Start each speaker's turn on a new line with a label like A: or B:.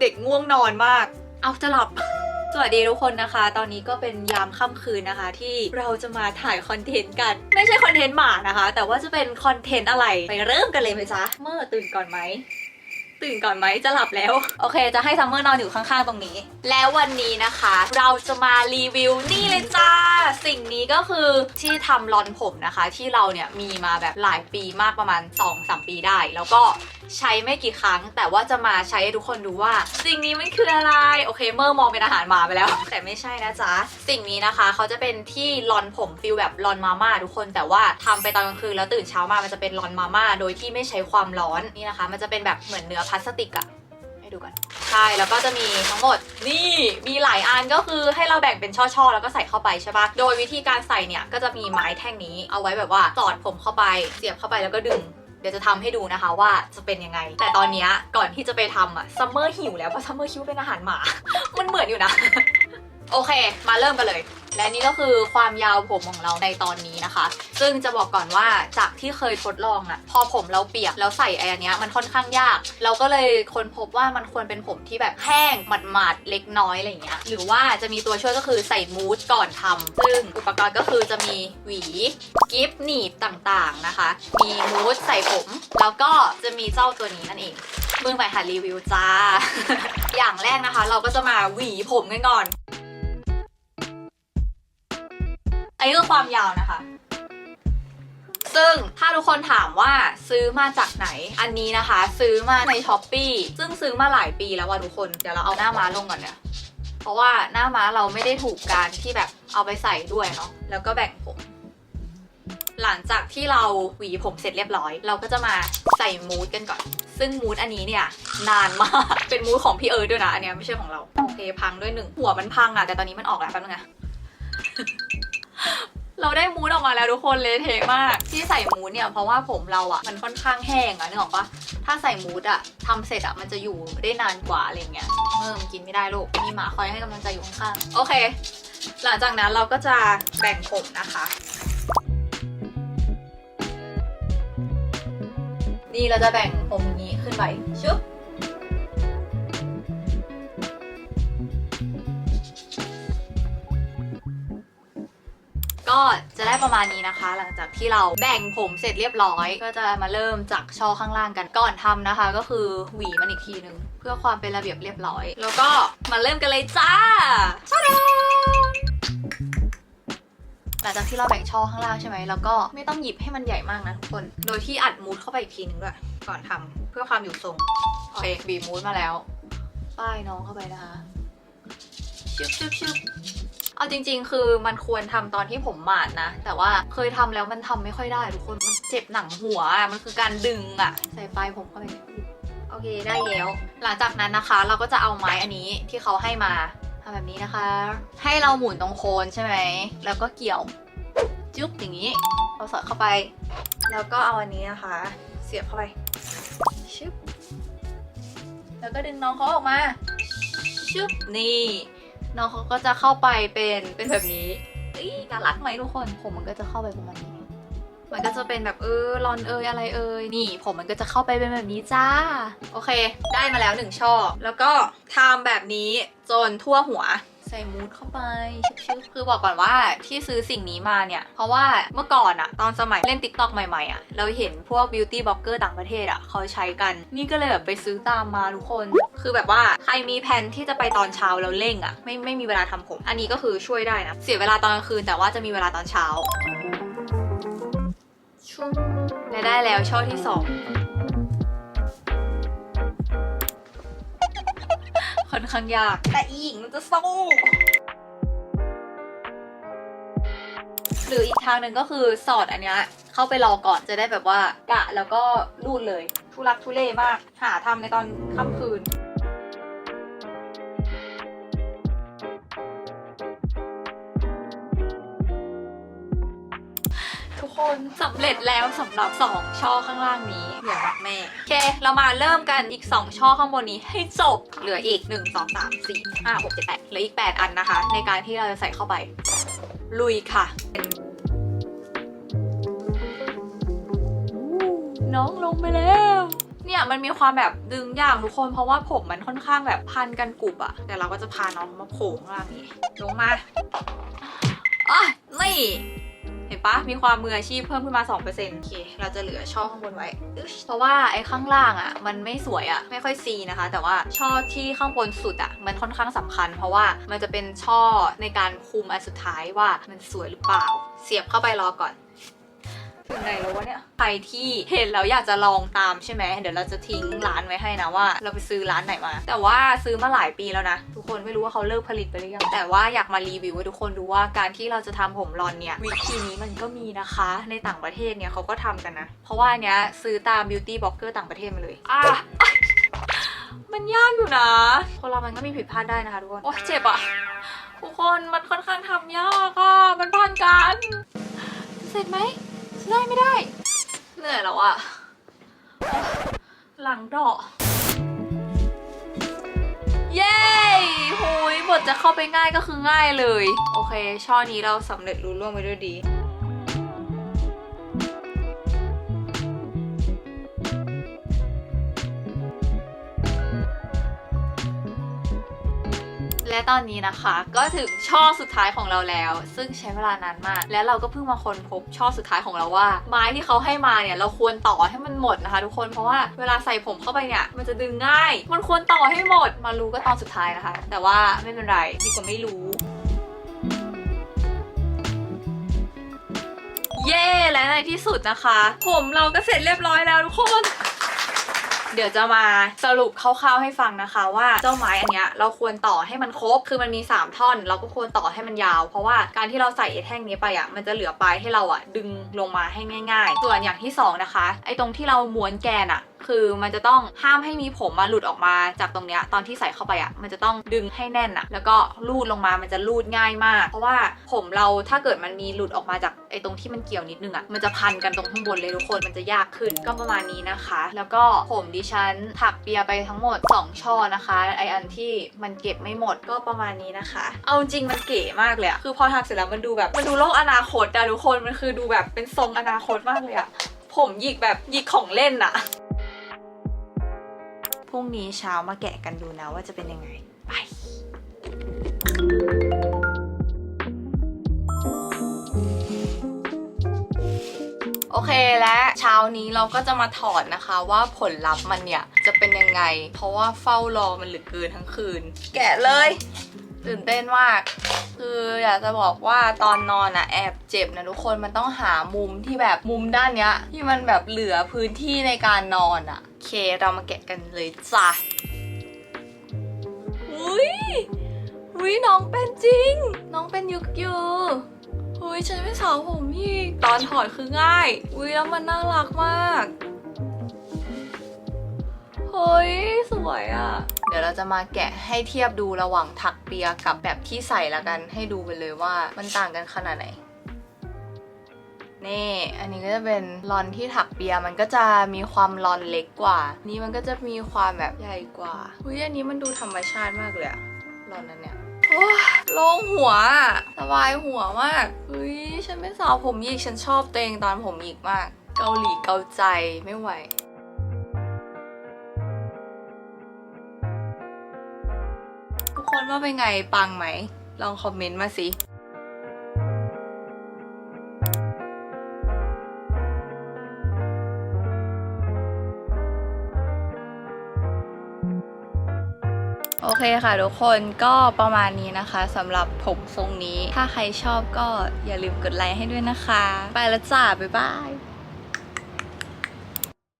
A: เด็กง่วงนอนมาก เอาจะหลับ สวัสดีทุกคนนะคะ ตอนนี้ก็เป็นยามค่ำคืนนะคะ ที่เราจะมาถ่ายคอนเทนต์กัน ไม่ใช่คอนเทนต์หมานะคะ แต่ว่าจะเป็นคอนเทนต์อะไร ไปเริ่มกันเลยไหมจ๊ะ เมื่อตื่นก่อนไหม ตื่นก่อนไหมจะหลับแล้ว โอเค จะให้ซัมเมอร์นอนอยู่ข้างๆตรงนี้ แล้ววันนี้นะคะ เราจะมารีวิวนี่เลยจ้า สิ่งนี้ก็คือที่ทำรอนผมนะคะ ที่เราเนี่ยมีมาแบบหลายปีมากประมาณ 2-3 ปีได้ แล้วก็ใช้ไม่กี่ครั้ง แต่ว่าจะมาใช้ให้ทุกคนดูว่า สิ่งนี้มันคืออะไร โอเคเมื่อมองเป็นอาหารหมาไปแล้ว แต่ไม่ใช่นะจ๊ะ สิ่งนี้นะคะเขาจะเป็นที่รอนผมฟิลแบบรอนมาม่าทุกคนแต่ว่าทำไปตอนกลางคืนแล้วตื่นเช้ามามันจะเป็นรอนมาม่าโดยที่ไม่ใช้ความร้อนนี่นะคะ มันจะเป็นแบบเหมือนเนื้อลาสติกอะให้ดูกันใช่แล้วก็จะมีทั้งหมดนี่มีหลายอันก็คือให้เราแบ่งเป็นช่อๆ แล้วก็ใส่เข้าไปใช่ปะโดยวิธีการใส่เนี่ยก็จะมีไม้แท่งนี้เอาไว้แบบว่าสอดผมเข้าไปเสียบเข้าไปแล้วก็ดึงเดี๋ยวจะทำให้ดูนะคะว่าจะเป็นยังไง แต่ตอนนี้ก่อนที่จะไปทำอะซัมเมอร์หิวแล้วเพราะซัมเมอร์คิดวาเป็นอาหารหมา มันเหมือนอยู่นะ โอเค มาเริ่มกันเลย และนี่ก็คือความยาวผมของเราในตอนนี้นะคะ ซึ่งจะบอกก่อนว่าจากที่เคยทดลองอะพอผมเราเปียกแล้วใส่ไอ้อันเนี้ยมันค่อนข้างยาก เราก็เลยค้นพบว่ามันควรเป็นผมที่แบบแห้งหมาดๆเล็กน้อยอะไรอย่างเงี้ยหรือว่าจะมีตัวช่วยก็คือใส่มูสก่อนทำซึ่งอุปกรณ์ก็คือจะมีหวีกิฟหนีบต่างๆนะคะ มีมูสใส่ผม แล้วก็จะมีเจ้าตัวนี้นั่นเองมึงไปหารีวิวจ้า อย่างแรกนะคะ เราก็จะมาหวีผมกันก่อน อันนี้คือความยาวนะคะ ซึ่งถ้าทุกคนถามว่าซื้อมาจากไหน อันนี้นะคะ ซื้อมาในช้อปปีซึ่งซื้อมาหลายปีแล้วว่าทุกคน เดี๋ยวเราเอาหน้าม้าลงก่อนเนี่ยเพราะว่าหน้าม้าเราไม่ได้ถูกการที่แบบเอาไปใส่ด้วยเนาะ แล้วก็แบ่งผม หลังจากที่เราหวีผมเสร็จเรียบร้อย เราก็จะมาใส่มูดกันก่อน ซึ่งมูดอันนี้เนี่ยนานมาก เป็นมูดของพี่เอิร์ธด้วยนะ อันเนี้ยไม่ใช่ของเราโอเคพังด้วยหนึ่งหัวมันพังอะแต่ตอนนี้มันออกแล้วแป๊บนึงอะ เราได้มูดออกมาแล้วทุกคนเลยเทมาก ที่ใส่มูดเนี่ยเพราะว่าผมเราอะมันค่อนข้างแห้งอะนึกออกปะถ้าใส่มูดอะทำเสร็จอะมันจะอยู่ได้นานกว่าอะไรเงี้ยเมื่อมันกินไม่ได้ลูกมีหมาคอยให้กำลังใจอยู่ข้างโอเค หลังจากนั้นเราก็จะแบ่งผมนะคะนี่เราจะแบ่งผมอย่างนี้ขึ้นไปชึบ ก็จะได้ประมาณนี้นะคะ หลังจากที่เราแบ่งผมเสร็จเรียบร้อย ก็จะมาเริ่มจากช่อข้างล่างกันก่อนทำนะคะ ก็คือหวีมันอีกทีนึง เพื่อความเป็นระเบียบเรียบร้อย แล้วก็มาเริ่มกันเลยจ้าชาดหลังจากที่เราแบ่งช่อข้างล่างใช่ไหมแล้วก็ไม่ต้องหยิบให้มันใหญ่มากนะทุกคน โดยที่อัดมูดเข้าไปอีกทีนึงด้วยก่อนทำเพื่อความอยู่ทรงโอเคบีมูดมาแล้ว ป้ายน้องเข้าไปนะคะชึบชึบชึบ เอาจริง ๆ คือมันควรทำตอนที่ผมหมาดนะ แต่ว่าเคยทำแล้วมันทำไม่ค่อยได้ทุกคน มันเจ็บหนังหัวมันคือการดึงอะใส่ปลายผมเข้าไปโอเคได้แล้ว หลังจากนั้นนะคะ เราก็จะเอาไม้อันนี้ที่เขาให้มาทำแบบนี้นะคะ ให้เราหมุนตรงโคนใช่ไหม แล้วก็เกี่ยว จุ๊บอย่างนี้ เราสอดเข้าไป แล้วก็เอาอันนี้นะคะ เสียบเข้าไป ชึบ แล้วก็ดึงน้องเขาออกมา ชึบ นี่ น้องเขาก็จะเข้าไปเป็นเป็นแบบนี้อีน่ารักไหมทุกคนผมมันก็จะเข้าไปประมาณนี้ มันก็จะเป็นแบบเออรอนเอยอะไรเอยนี่ ผมมันก็จะเข้าไปเป็นแบบนี้จ้า โอเค ได้มาแล้วหนึ่งช่อแล้วก็ทำแบบนี้จนทั่วหัว ใส่มูดเข้าไปชิบๆคือบอกก่อนว่าที่ซื้อสิ่งนี้มาเนี่ย เพราะว่าเมื่อก่อนอะตอนสมัยเล่น t ิ k t o k ใหม่ๆอะเราเห็นพวก beauty blogger ต่างประเทศอะเขาใช้กัน นี่ก็เลยแบบไปซื้อตามมาทุกคน คือแบบว่าใครมีแผนที่จะไปตอนเช้าแล้วเร่งอะไม่ไม่มีเวลาทำผม อันนี้ก็คือช่วยได้นะ เสียเวลาตอนกลางคืนแต่ว่าจะมีเวลาตอนเช้าชุ่มและได้แล้วช่อที่สอง ข้างยาก แต่อีหญิงมันจะสู้หรืออีกทางหนึ่งก็คือสอดอันเนี้ยเข้าไปรอก่อนจะได้แบบว่ากะแล้วก็รูดเลย ทุลักทุเลมาก หาทำในตอนค่ำคืน คนสำเร็จแล้วสำหรับ 2 ช่อข้างล่างนี้เหลือรักแม่โอเคเรามาเริ่มกันอีก 2 ช่อข้างบนนี้ให้จบเหลืออีก 1 2 3 4 5 6 7 8เหลืออีก 8 อันนะคะ ในการที่เราจะใส่เข้าไป ลุยค่ะ น้องลงไปแล้วเนี่ยเนี่ยมันมีความแบบดึงยากทุกคนเพราะว่าผมมันค่อนข้างแบบพันกันกรุบอะแต่เราก็จะพาน้องมาโผล่ข้างล่างนี้ลงมาอะนี่เห็นปะมีความมืออาชีพเพิ่มขึ้นมา2%โอเค เราจะเหลือช่อข้างบนไว้ เพราะว่าไอ้ข้างล่างอะมันไม่สวยอะไม่ค่อยซีนะคะ แต่ว่าช่อที่ข้างบนสุดอะมันค่อนข้างสำคัญ เพราะว่ามันจะเป็นช่อในการคุมอันสุดท้ายว่ามันสวยหรือเปล่า เสียบเข้าไปรอก่อน ถึงไหนแล้ววะเนี่ย ใครที่เห็นแล้วอยากจะลองตามใช่ไหม เดี๋ยวเราจะทิ้งร้านไว้ให้นะว่า เราไปซื้อร้านไหนมา แต่ว่าซื้อมาหลายปีแล้วนะ ทุกคนไม่รู้ว่าเขาเลิกผลิตไปหรือยัง แต่ว่าอยากมารีวิวให้ทุกคนดูว่าการที่เราจะทำผมรอนเนี่ย วิธีนี้มันก็มีนะคะ ในต่างประเทศเนี่ยเขาก็ทำกันนะ เพราะว่าเนี้ยซื้อตาม beauty blogger ต่างประเทศมาเลย อะมันยากอยู่นะ คนเรามันก็มีผิดพลาดได้นะคะทุกคน โอ๊ยเจ็บอะ ทุกคนมันค่อนข้างทำยากอะ มันพันกัน เสร็จไหม ได้ไม่ได้ เหนื่อยแล้วอะหลังดอกเย้หุยบทจะเข้าไปง่ายก็คือง่ายเลย โอเค ช่อนี้เราสำเร็จรู้ล่วงไปด้วยดี และตอนนี้นะคะ ก็ถึงช่อสุดท้ายของเราแล้ว ซึ่งใช้เวลานานมาก และเราก็เพิ่งมาค้นพบช่อสุดท้ายของเราว่า ไม้ที่เขาให้มาเนี่ยเราควรต่อให้มันหมดนะคะ ทุกคนเพราะว่าเวลาใส่ผมเข้าไปเนี่ยมันจะดึงง่าย มันควรต่อให้หมด มารู้ก็ตอนสุดท้ายนะคะ แต่ว่าไม่เป็นไรดีกว่าไม่รู้เย้และในที่สุดนะคะ ผมเราก็เสร็จเรียบร้อยแล้วทุกคน เดี๋ยวจะมาสรุปคร่าวๆให้ฟังนะคะ ว่าเจ้าไม้อันเนี้ยเราควรต่อให้มันครบ คือมันมี 3 ท่อน เราก็ควรต่อให้มันยาว เพราะว่าการที่เราใส่ไอ้แท่งนี้ไปอะมันจะเหลือปลายให้เราอะดึงลงมาให้ง่าย ๆ ส่วนอย่างที่สองนะคะไอ้ตรงที่เราม้วนแกนอะ คือมันจะต้องห้ามให้มีผมมาหลุดออกมาจากตรงเนี้ยตอนที่ใส่เข้าไปอะมันจะต้องดึงให้แน่นอะ แล้วก็ลูดลงมามันจะลูดง่ายมาก เพราะว่าผมเราถ้าเกิดมันมีหลุดออกมาจากไอ้ตรงที่มันเกี่ยวนิดนึงอะมันจะพันกันตรงข้างบนเลยทุกคนมันจะยากขึ้นก็ประมาณนี้นะคะ แล้วก็ผมดิฉันถักเปียไปทั้งหมด 2 ช่อนะคะไออันที่มันเก็บไม่หมดก็ประมาณนี้นะคะ เอาจริงมันเก๋มากเลยอะคือพอถักเสร็จแล้วมันดูแบบมันดูโลกอนาคตอะทุกคนมันคือดูแบบเป็นทรงอนาคตมากเลยอะผมหยิกแบบหยิกของเล่นอะ พรุ่งนี้เช้ามาแกะกันดูนะว่าจะเป็นยังไง ไปโอเคและเช้านี้เราก็จะมาถอดนะคะว่าผลลัพธ์มันเนี่ยจะเป็นยังไง เพราะว่าเฝ้ารอมันเหลือเกินทั้งคืน แกะเลย ตื่นเต้นมาก คืออยากจะบอกว่าตอนนอนอะแอบเจ็บนะทุกคนมันต้องหามุมที่แบบมุมด้านเนี้ย ที่มันแบบเหลือพื้นที่ในการนอนอะโอเคเรามาแกะกันเลยจ้ะอุ้ยอุ้ยน้องเป็นจริง น้องเป็นยุกยูอุ้ยฉันไม่สาวผมอีกตอนถอดคือง่ายอุ้ยแล้วมันน่ารักมากเฮ้ยสวยอะ่ะ เดี๋ยวเราจะมาแกะให้เทียบดูระหว่างถักเปียกับแบบที่ใส่ละกันให้ดูไปเลยว่ามันต่างกันขนาดไหนนี่ อันนี้ก็จะเป็นลอนที่ถักเปียมันก็จะมีความลอนเล็กกว่า นี่มันก็จะมีความแบบใหญ่กว่าเฮ้ยอันนี้มันดูธรรมชาติมากเลยอะลอนนั้นเนี่ยโอ้โล่งหัว สบายหัวมากเฮ้ยฉันไม่สาวผมหยิกฉันชอบตัวเองตอนผมหยิกมาก เกาหลีเกาใจไม่ไหว ว่าเป็นไงปังไหม ลองคอมเมนต์มาสิโอเคค่ะทุกคนก็ประมาณนี้นะคะสำหรับผมทรงนี้ ถ้าใครชอบก็อย่าลืมกดไลค์ให้ด้วยนะคะ ไปแล้วจ้า บ๊ายบาย